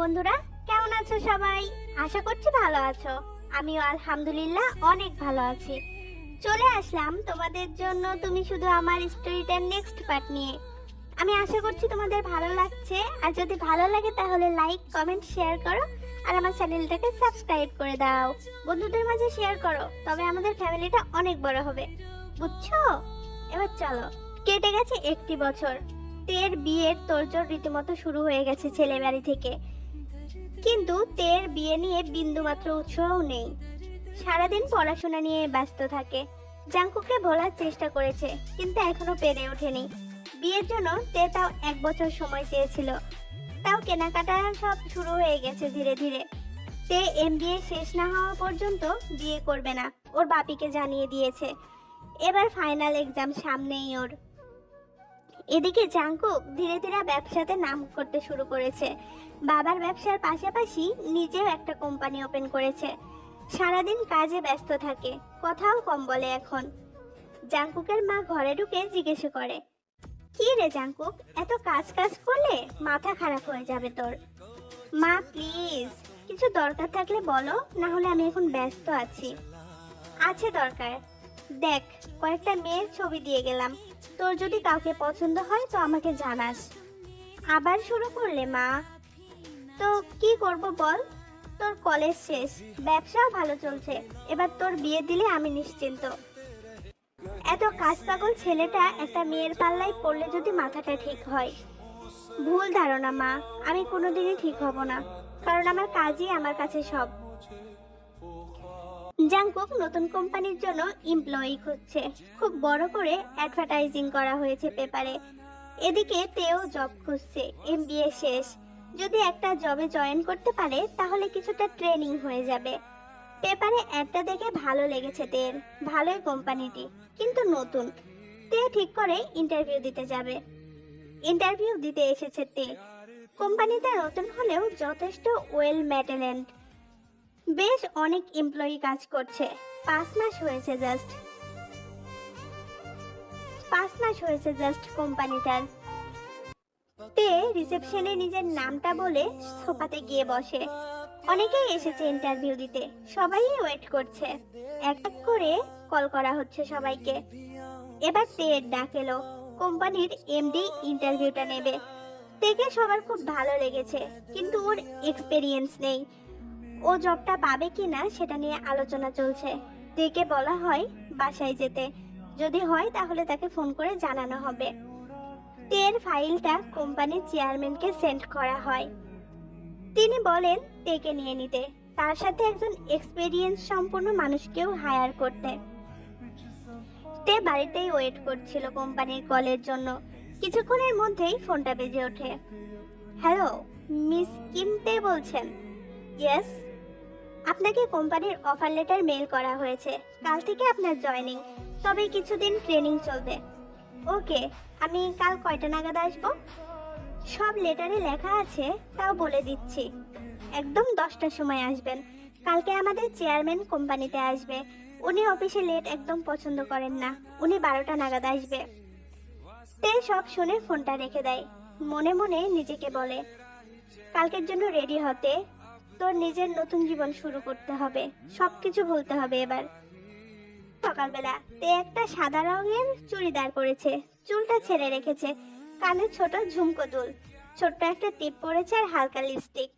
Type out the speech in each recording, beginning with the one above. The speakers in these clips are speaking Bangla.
বন্ধুরা, কেমন আছো সবাই? আশা করছি ভালো আছো। আমিও আলহামদুলিল্লাহ অনেক ভালো আছি। চলে আসলাম তোমাদের জন্য তুমি শুধু আমার স্টোরিটার নেক্সট পার্ট নিয়ে। আমি আশা করছি তোমাদের ভালো লাগছে। আর যদি ভালো লাগে তাহলে লাইক কমেন্ট শেয়ার করো। আর আমার চ্যানেলটাকে সাবস্ক্রাইব করে দাও। বন্ধুদের মাঝে শেয়ার করো, তবে আমাদের ফ্যামিলিটা অনেক বড় হবে। বুঝছ? এবার চলো। কেটে গেছে একটি বছর। তের বিয়ের তোড়জোড় রীতিমতো শুরু হয়ে গেছে ছেলে বাড়ি থেকে। কিন্তু তের বিয়ে নিয়ে বিন্দুমাত্র উৎসাহও নেই। সারাদিন পড়াশোনা নিয়ে ব্যস্ত থাকে। জাঙ্কুকে ভোলার চেষ্টা করেছে, কিন্তু এখনও পেরে ওঠেনি। বিয়ের জন্য তে তাও এক বছর সময় চেয়েছিল। তাও কেনাকাটা সব শুরু হয়ে গেছে ধীরে ধীরে। তে এমবিএ শেষ না হওয়া পর্যন্ত বিয়ে করবে না, ওর বাপিকে জানিয়ে দিয়েছে। এবার ফাইনাল এক্সাম সামনেই ওর। এদিকে জাংকুক ধীরে ধীরে ব্যবসাতে নাম করতে শুরু করেছে। বাবার ব্যবসার পাশাপাশি নিজেও একটা কোম্পানি ওপেন করেছে। সারাদিন কাজে ব্যস্ত থাকে, কথাও কম বলে এখন। জাংকুকের মা ঘরে ঢুকে জিজ্ঞেস করে, কি রে জাঙ্কুক, এত কাজ কাজ করলে মাথা খারাপ হয়ে যাবে তোর? মা প্লিজ কিছু দরকার থাকলে বলো না হলে আমি এখন ব্যস্ত আছি। আছে দরকার। দেখ, কয়েকটা মেয়ের ছবি দিয়ে গেলাম। তোর যদি কাউকে পছন্দ হয়, তো আমাকে জানাস। আবার শুরু করলে, মা। তো কি করব বল? তোর কলেজ শেষ, ব্যবসাও ভালো চলছে। এবার তোর বিয়ে দিলে আমি নিশ্চিন্ত। এত কাজ পাগল ছেলেটা একটা মেয়ের পাল্লায় পড়লে যদি মাথাটা ঠিক হয়। ভুল ধারণা, মা। আমি কোনোদিনই ঠিক হব না, কারণ আমার কাজই আমার কাছে সব। জাংকুক নতুন কোম্পানির জন্য এমপ্লয়ি খুঁজছে। খুব বড় করে অ্যাডভার্টাইজিং করা হয়েছে পেপারে। এদিকে তেও জব খুঁজছে এমবিএ শেষ। যদি একটা জবে জয়েন করতে পারে, তাহলে কিছুটা ট্রেনিং হয়ে যাবে। পেপারে অ্যাডটা দেখে ভালো লেগেছে তের। ভালোই কোম্পানিটি, কিন্তু নতুন। তে ঠিক করে ইন্টারভিউ দিতে যাবে। ইন্টারভিউ দিতে এসেছে তে। কোম্পানিতে নতুন হলেও যথেষ্ট ওয়েল মেটেলেন্ট বেশ অনেক এমপ্লয়ি কাজ করছে। পাঁচ মাস হয়েছে জাস্ট পাঁচ মাস হয়েছে জাস্ট কোম্পানিটার। তে রিসেপশনে নিজের নামটা বলে সোফাতে গিয়ে বসে। অনেকেই এসেছে ইন্টারভিউ দিতে। সবাই ওয়েট করছে। এক এক করে কল করা হচ্ছে সবাইকে। এবার তের ডাক এলো। কোম্পানির এমডি ইন্টারভিউটা নেবে। তেকে সবার খুব ভালো লেগেছে। কিন্তু ওর এক্সপেরিয়েন্স নেই। ও জবটা পাবে কিনা সেটা নিয়ে আলোচনা চলছে। তেকে বলা হয়, বাসায় যেতে। যদি হয়, তাহলে তাকে ফোন করে জানানো হবে। তের ফাইলটা কোম্পানির চেয়ারম্যানকে সেন্ড করা হয়। তিনি বলেন তেকে নিয়ে নিতে। তার সাথে একজন এক্সপেরিয়েন্স সম্পন্ন মানুষকেও হায়ার করতে। তে বাড়িতেই ওয়েট করছিল কোম্পানির কলের জন্য। কিছুক্ষণের মধ্যেই ফোনটা বেজে ওঠে। হ্যালো, মিস কিম তে বলছেন? ইয়েস। আপনাকে কোম্পানির অফার লেটার মেল করা হয়েছে। কাল থেকে আপনার জয়েনিং তবে কিছুদিন ট্রেনিং চলবে। ওকে, আমি কাল কয়টা নাগাদ আসব? সব লেটারে লেখা আছে, তাও বলে দিচ্ছি। একদম দশটার সময় আসবেন। কালকে আমাদের চেয়ারম্যান কোম্পানিতে আসবে। উনি অফিসে লেট একদম পছন্দ করেন না। উনি বারোটা নাগাদ আসবে। তে সব শুনে ফোনটা রেখে দেয়। মনে মনে নিজেকে বলে, কালকের জন্য রেডি হতে তোর নিজের নতুন জীবন শুরু করতে হবে। সবকিছু ভুলতে হবে এবার। সকালবেলা তে একটা সাদা রঙের চুড়িদার পরেছে চুলটা ছেড়ে রেখেছে। কানে ছোট ঝুমকো দুল। ছোট্ট একটা টিপ পরেছে আর হালকা লিপস্টিক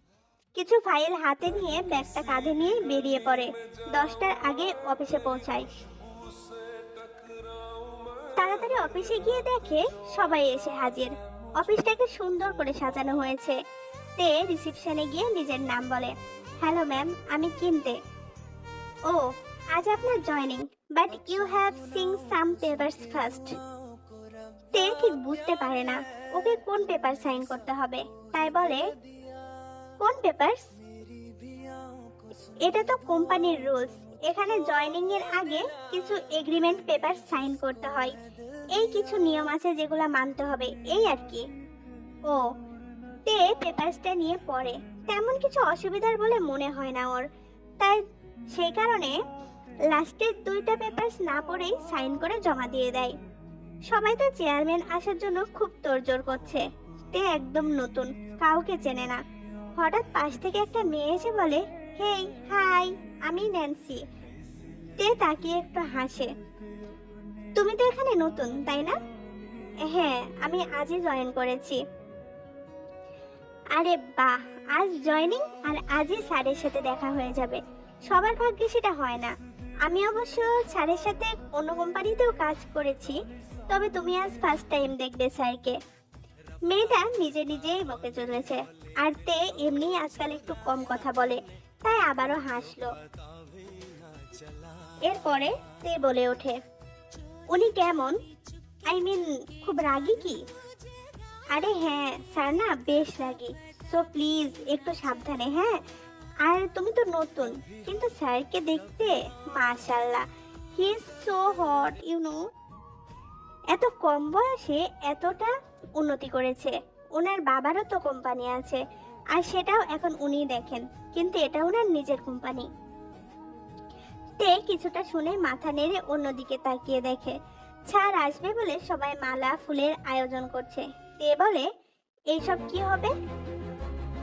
কিছু ফাইল হাতে নিয়ে ব্যাগটা কাঁধে নিয়ে বেরিয়ে পড়ে। দশটার আগে অফিসে পৌঁছায়। তাড়াতাড়ি অফিসে গিয়ে দেখে সবাই এসে হাজির। অফিসটাকে সুন্দর করে সাজানো হয়েছে। তে রিসেপশনে গিয়ে নিজের নাম বলে, হ্যালো ম্যাম, আমি কিনতে ও, আজ আপনার joining, but you have sign some papers first. তে ঠিক বুঝতে পারে না, ওকে কোন পেপার সাইন করতে হবে? তাই বলে, কোন পেপারস? এটা তো কোম্পানির রুলস, এখানে জয়নিং এর আগে কিছু এগ্রিমেন্ট পেপার সাইন করতে হয়। এই কিছু নিয়ম আছে যেগুলো মানতে হবে, এই আর কি। ও তে পেপারসটা নিয়ে পড়ে। তেমন কিছু অসুবিধার বলে মনে হয় না ওর। তাই সেই কারণে লাস্টের দুইটা পেপারস না পড়েই সাইন করে জমা দিয়ে দেয়। সবাই তো চেয়ারম্যান আসার জন্য খুব তোড়জোড় করছে। তে একদম নতুন, কাউকে চেনে না। হঠাৎ পাশ থেকে একটা মেয়ে এসে বলে, হেই, হাই, আমি ন্যান্সি। তে তাকিয়ে একটু হাসে। তুমি তো এখানে নতুন, তাই না? হ্যাঁ আমি আজই জয়েন করেছি। আরে বাহ, আজ জয়নিং আর আজই স্যারের সাথে দেখা হয়ে যাবে। সবার ভাগ্যে সেটা হয় না। আমি অবশ্য স্যারের সাথে অন্য কোম্পানিতেও কাজ করেছি, তবে তুমি আজ ফার্স্ট টাইম দেখবে স্যারকে। মেয়েটা নিজে নিজেই বকে চলেছে, আর তে এমনি আজকাল একটু কম কথা বলে, তাই আবারও হাসলো। এরপরে তে বলে ওঠে, উনি কেমন? আই মিন খুব রাগী কি? আরে হ্যাঁ স্যার না বেশ লাগে সো প্লিজ একটু সাবধানে হ্যাঁ? আর তুমি তো নতুন, কিন্তু স্যারকে দেখতে মাশাল্লাহ। He is so hot you know এত কম বয়সে এতটা উন্নতি করেছে। ওনার বাবারও তো কোম্পানি আছে, আর সেটাও এখন উনি দেখেন, কিন্তু এটা ওনার নিজের কোম্পানি। তে কিছুটা শুনে মাথা নেড়ে অন্যদিকে তাকিয়ে দেখে। ছাড় আসবে বলে সবাই মালা, ফুলের আয়োজন করছে। তে বলে? এইসব কি হবে?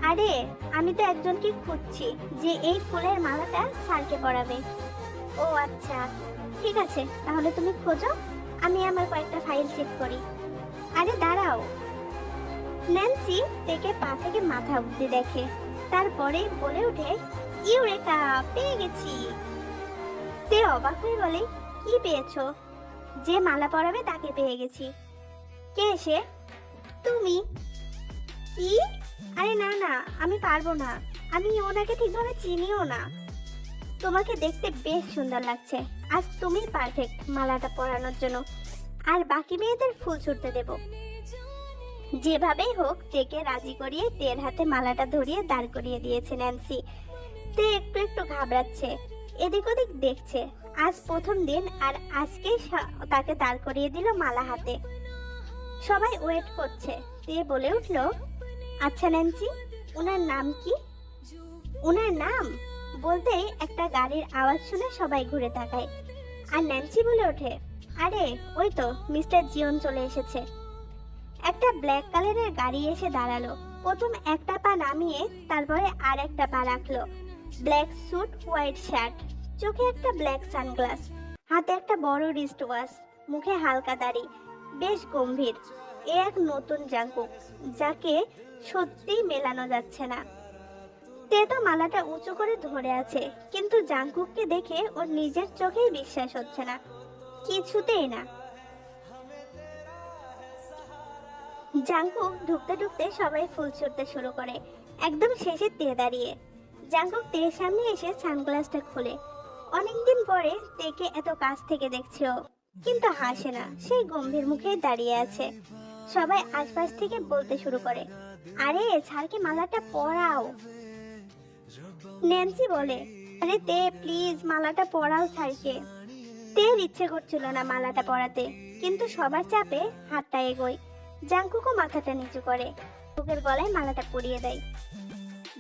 আরে, আমি তো একজনকে খুঁজছি যে এই ফুলের মালাটা স্যারকে পরাবে। ও আচ্ছা ঠিক আছে, তাহলে তুমি খোঁজো, আমি আমার কয়েকটা ফাইল চেক করি। আরে, দাঁড়াও। ন্যান্সি তেকে পা থেকে মাথা অব্দি দেখে, তারপরে বলে ওঠে ইউরেকা পেয়ে গেছি। তে অবাক হয়ে বলে, কি পেয়েছ? যে মালা পরাবে তাকে পেয়ে গেছি। কে এসে তুমি? কি? আরে না না, আমি পারব না। আমি ওনাকে ঠিকভাবে চিনিও না। তোমাকে দেখতে বেশ সুন্দর লাগছে। আজ তুমি পারফেক্ট মালাটা পরানোর জন্য। আর বাকি মেয়েদের ফুল ছুটতে দেব। যেভাবেই হোক তেকে রাজি করিয়ে তের হাতে মালাটা ধরিয়ে দাঁড় করিয়ে দিয়েছে ন্যান্সি। তে একটু একটু ঘাবড়াচ্ছে। এদিক ওদিক দেখছে। আজ প্রথম দিন আর আজকেই তাকে দাঁড় করিয়ে দিল মালা হাতে। সবাই ওয়েট করছে। তে বলে উঠল আচ্ছা ন্যান্সি ওনার নাম কি? ওনার নাম? বলতেই একটা গাড়ির আওয়াজ শুনে সবাই ঘুরে তাকায়। আর ন্যান্সি বলে ওঠে, আরে, ওই তো, মিস্টার জিওন চলে এসেছে। একটা ব্ল্যাক কালারের গাড়ি এসে দাঁড়াল। প্রথম একটা পা নামিয়ে তারপরে আর একটা পা রাখল। ব্ল্যাক স্যুট, হোয়াইট শার্ট, চোখে একটা ব্ল্যাক সানগ্লাস, হাতে একটা বড় রিস্ট ওয়াচ মুখে হালকা দাড়ি বেশ গম্ভীর। এ এক নতুন জাঙ্কুক যাকে সত্যিই মেলানো যাচ্ছে না। তে তো মালাটা উঁচু করে ধরে আছে, কিন্তু জাঙ্কুককে দেখে ওর নিজের চোখেই বিশ্বাস হচ্ছে না। কিছুতেই না। জাঙ্কুক ঢুকতে ঢুকতে সবাই ফুল ছুটতে শুরু করে। একদম শেষে তে দাঁড়িয়ে। জাঙ্কুক তের সামনে এসে সানগ্লাসটা খুলে। অনেকদিন পরে তেকে এত কাছ থেকে দেখছে ও। কিন্তু হাসে না, সেই গম্ভীর মুখে দাঁড়িয়ে আছে। সবাই আশপাশ থেকে বলতে শুরু করে, আরে ছাড়কে মালাটা পরাও। ন্যান্সি বলে, আরে তে, প্লিজ মালাটা পরাও ছাড়কে তের ইচ্ছে করছিল না মালাটা পরাতে, কিন্তু সবার চাপে হাতটা এগোয়। জাঙ্কুকও মাথাটা নিচু করে, বুকের গলায় মালাটা পরিয়ে দেয়।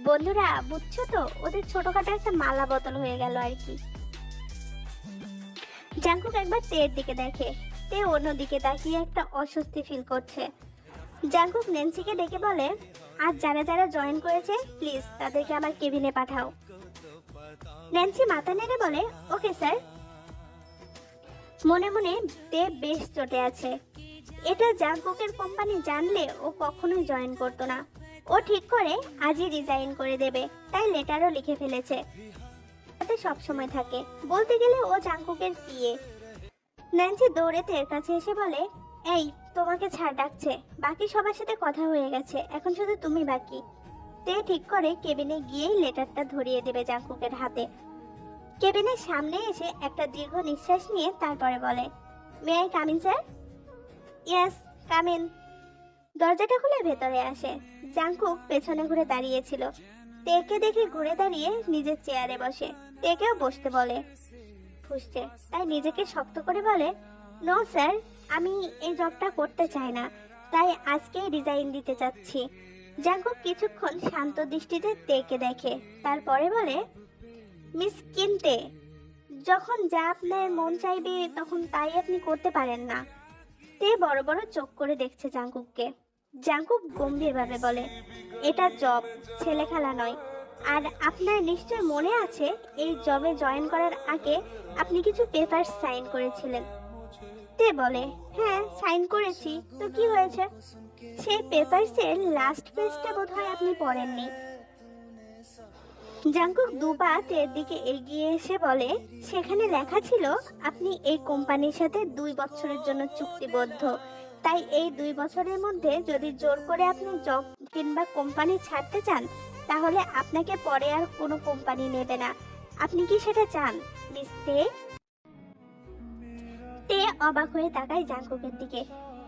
বন্ধুরা, বুঝছ তো? ওদের ছোটখাটো একটা মালা বদল হয়ে গেল আর কি। জাঙ্কুক একবার তের দিকে দেখে। তে অন্যদিকে তাকিয়ে একটা অস্বস্তি ফিল করছে। জাঙ্কুক নেন্সিকে ডেকে বলে আজ যারা যারা জয়েন করেছে প্লিজ তাদেরকে আমার কেবিনে পাঠাও। ন্যান্সি মাথা নেড়ে বলে, ওকে স্যার মনে মনে তে বেশ চটে আছে। এটা জাঙ্কুকের কোম্পানি জানলে ও কখনোই জয়েন করতো না। ও ঠিক করে আজই রিজাইন করে দেবে, তাই লেটারও লিখে ফেলেছে। তাতে সব সময় থাকে। বলতে গেলে ও জাঙ্কুকের পিয়ে ন্যান্সি দৌড়ে তের কাছে এসে বলে, এই, তোমাকে ছাড় ডাকছে। বাকি সবার সাথে কথা হয়ে গেছে। এখন শুধু তুমি বাকি। তে ঠিক করে কেবিনে গিয়েই লেটারটা ধরিয়ে দেবে জাঙ্কুকের হাতে। কেবিনের সামনে এসে একটা দীর্ঘ নিঃশ্বাস নিয়ে তারপরে বলে may I come in sir yes come in দরজাটা খুলে ভেতরে আসে। জাঙ্কুক পেছনে ঘুরে দাঁড়িয়েছিল তেকে দেখে ঘুরে দাঁড়িয়ে নিজের চেয়ারে বসে। তেকেও বসতে বলে। ফুসছে। তাই নিজেকে শক্ত করে বলে, নো, স্যার, আমি এই জবটা করতে চাই না। তাই আজকেই রিজাইন দিতে চাচ্ছি। জাঙ্কুক কিছুক্ষণ শান্ত দৃষ্টিতে তেকে দেখে। তারপরে বলে, মিস কিনতে, যখন যা আপনার মন চাইবে, তখন তাই আপনি করতে পারেন না। তে বড় বড় চোখ করে দেখছে জাঙ্কুককে। জাঙ্কুক গম্ভীরভাবে বলে, এটা জব ছেলে খেলা নয়। আর আপনার নিশ্চয় মনে আছে, এই জবে জয়েন করার আগে আপনি কিছু পেপার সাইন করেছিলেন। তে বলে হ্যাঁ সাইন করেছি। তো কি হয়েছে? সেই পেপারসের লাস্ট পেজটা বোধহয় আপনি পড়েননি। জাঙ্কুক দুপা তের দিকে এগিয়ে এসে বলে, সেখানে লেখা ছিল, আপনি এই কোম্পানির সাথে দুই বছরের জন্য চুক্তিবদ্ধ। তাই এই দুই বছরের মধ্যে যদি জোর করে আপনি জব কিংবা কোম্পানি ছাড়তে চান তাহলে আপনাকে পরে আর কোনো কোম্পানি নেবে না। আপনি কি সেটা চান তে? তে অবাক হয়ে তাকায় জাঙ্কুকের দিকে।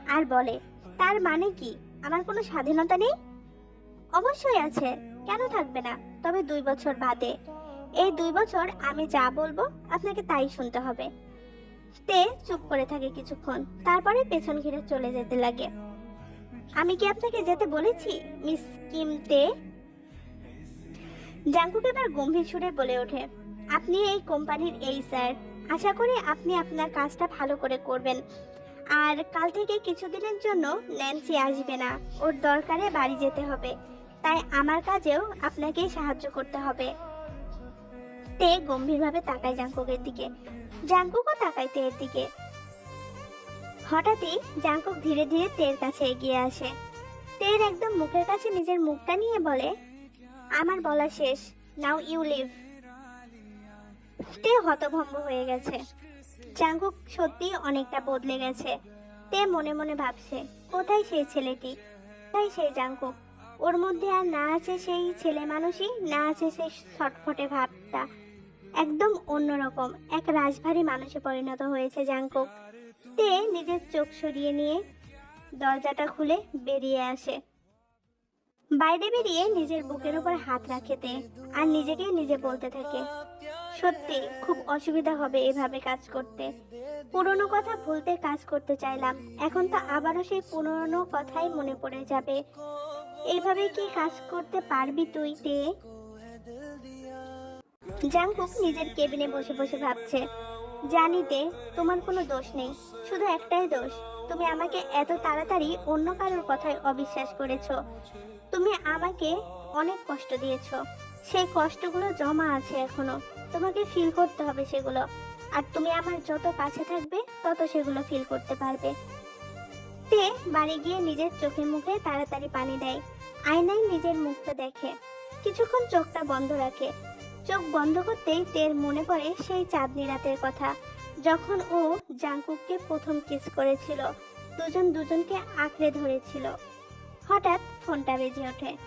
আর বলে, তার মানে কি? আমার কোনো স্বাধীনতা নেই? অবশ্যই আছে। কেন থাকবে না? তবে দুই বছর বাদে। এই দুই বছর আমি যা বলব, আপনাকে তাই শুনতে হবে। তে চুপ করে থাকে কিছুক্ষণ, তারপরে পেছন ঘিরে চলে যেতে লাগে। আমি কি আপনাকে যেতে বলেছি, মিস কিম তে? জাঙ্কুক এবার গম্ভীর সুরে বলে ওঠে, আপনি এই কোম্পানির এই স্যার। আশা করি আপনি আপনার কাজটা ভালো করে করবেন। আর কাল থেকে কিছুদিনের জন্য ন্যান্সি আসবে না। ওর দরকারে বাড়ি যেতে হবে। তাই আমার কাজেও আপনাকেই সাহায্য করতে হবে। তে গম্ভীরভাবে তাকায় জাঙ্কুকের দিকে। জাঙ্কুকও তাকায় তের দিকে। হঠাৎই জাঙ্কুক ধীরে ধীরে তের কাছে এগিয়ে আসে। তের একদম মুখের কাছে নিজের মুখটা নিয়ে বলে আমার বলা শেষ। নাও ইউ লিভ তে হতভম্ব হয়ে গেছে। জাঙ্কুক সত্যি অনেকটা বদলে গেছে। তে মনে মনে ভাবছে, কোথায় সেই ছেলেটি? কোথায় সেই জাঙ্কুক ওর মধ্যে আর না আছে সেই ছেলে মানুষই, না আছে সেই ছটফটে ভাবটা। একদম অন্যরকম, এক রাজভারী মানুষে পরিণত হয়েছে জাঙ্কুক তে নিজের চোখ সরিয়ে নিয়ে দরজাটা খুলে বেরিয়ে আসে। বাইরে বেরিয়ে নিজের বুকের উপর হাত রাখে তে আর নিজেকে নিজে বলতে থাকে। সত্যি, খুব অসুবিধা হবে এভাবে কাজ করতে। পুরনো কথা ভুলতে কাজ করতে চাইলাম। এখন তো আবারও সেই পুরনো কথাই মনে পড়ে যাবে। এইভাবে কি কাজ করতে পারবি তুই তে? জাংকুক নিজের কেবিনে বসে বসে ভাবছে জানিতে তোমার কোনো দোষ নেই। শুধু একটাই দোষ, তুমি আমাকে এত তাড়াতাড়ি অন্য কারোর কথায় অবিশ্বাস করেছ। তুমি আমাকে অনেক কষ্ট দিয়েছ। সেই কষ্টগুলো জমা আছে এখনও। তোমাকে ফিল করতে হবে সেগুলো। আর তুমি আমার যত কাছে থাকবে, তত সেগুলো ফিল করতে পারবে। তে বাড়ি গিয়ে নিজের চোখে মুখে তাড়াতাড়ি পানি দেয়। আয়নায় নিজের মুখটা দেখে। কিছুক্ষণ চোখটা বন্ধ রাখে। চোখ বন্ধ করতেই তের মনে পড়ে সেই চাঁদনি রাতের কথা। যখন ও জাঙ্কুককে প্রথম কিস করেছিল, দুজন দুজনকে আঁকড়ে ধরেছিল। হঠাৎ ফোনটা বেজে ওঠে।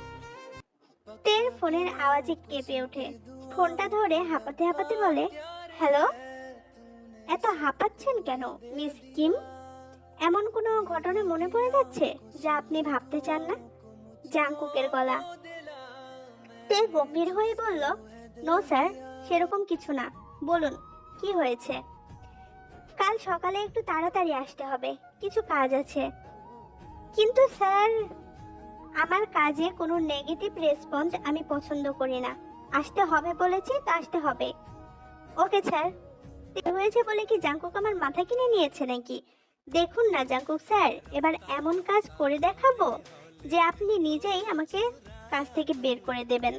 তের ফোনের আওয়াজে কেঁপে ওঠে। ফোনটা ধরে হাঁপাতে হাঁপাতে বলে, হ্যালো? এত হাঁপাচ্ছেন কেন, মিস কিম? এমন কোনো ঘটনা মনে পড়ে যাচ্ছে যা আপনি ভাবতে চান না? জাংকুকের গলা। তে গম্ভীর হয়ে বলল, নো স্যার, সেরকম কিছু না। বলুন, কি হয়েছে? কাল সকালে একটু তাড়াতাড়ি আসতে হবে। কিছু কাজ আছে। কিন্তু স্যার আমার কাজে কোনো নেগেটিভ রেসপন্স আমি পছন্দ করি না। আসতে হবে বলেছি, তো আসতে হবে। ওকে স্যার হয়েছে বলে কি জাঙ্কুক আমার মাথা কিনে নিয়েছে নাকি? দেখুন না জাঙ্কুক স্যার, এবার এমন কাজ করে দেখাবো যে আপনি নিজেই আমাকে কাজ থেকে বের করে দেবেন।